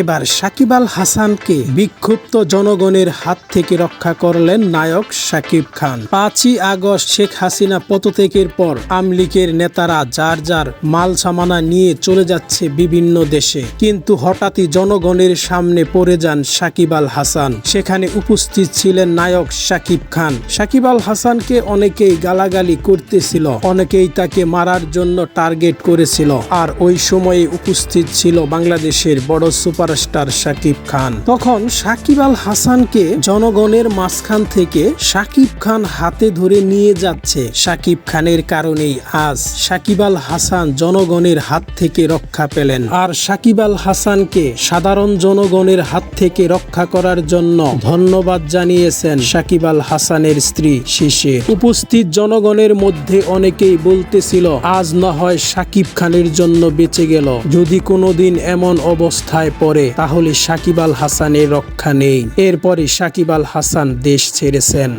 এবার সাকিব আল হাসানকে বিক্ষুব্ধ জনগণের হাত থেকে রক্ষা করলেন নায়ক সাকিব খান। পাঁচই আগস্ট শেখ হাসিনা পদত্যাগের পর আমলিকের নেতারা যার যার মাল সামানা নিয়ে চলে যাচ্ছে বিভিন্ন দেশে। কিন্তু হঠাৎই জনগণের সামনে পড়ে যান সাকিব আল হাসান। সেখানে উপস্থিত ছিলেন নায়ক সাকিব খান। সাকিব আল হাসানকে অনেকেই গালাগালি করতেছিল, অনেকেই তাকে মারার জন্য টার্গেট করেছিল। আর ওই সময়ে উপস্থিত ছিল বাংলাদেশের বড় সুপারস্টার সাকিব খান। তখন সাকিব আল হাসানকে জনগণের মাঝখান থেকে সাকিব খান হাতে ধরে নিয়ে যাচ্ছে। সাকিব খানের কারণেই আজ সাকিব আল হাসান জনগণের হাত থেকে রক্ষা পেলেন। আর সাকিব আল হাসানকে সাধারণ জনগণের হাত থেকে রক্ষা করার জন্য ধন্যবাদ জানিয়েছেন সাকিব আল হাসানের স্ত্রী শিশির উপস্থিত জনগণের মধ্যে অনেকেই বলতেছিল, আজ না হয় সাকিব খানের জন্য বেঁচে গেল। যদি কোনোদিন এমন অবস্থায় পড়ে তাহলে সাকিব আল হাসানের রক্ষা নেই। এরপরে সাকিব আল হাসান দেশ ছেড়েছেন।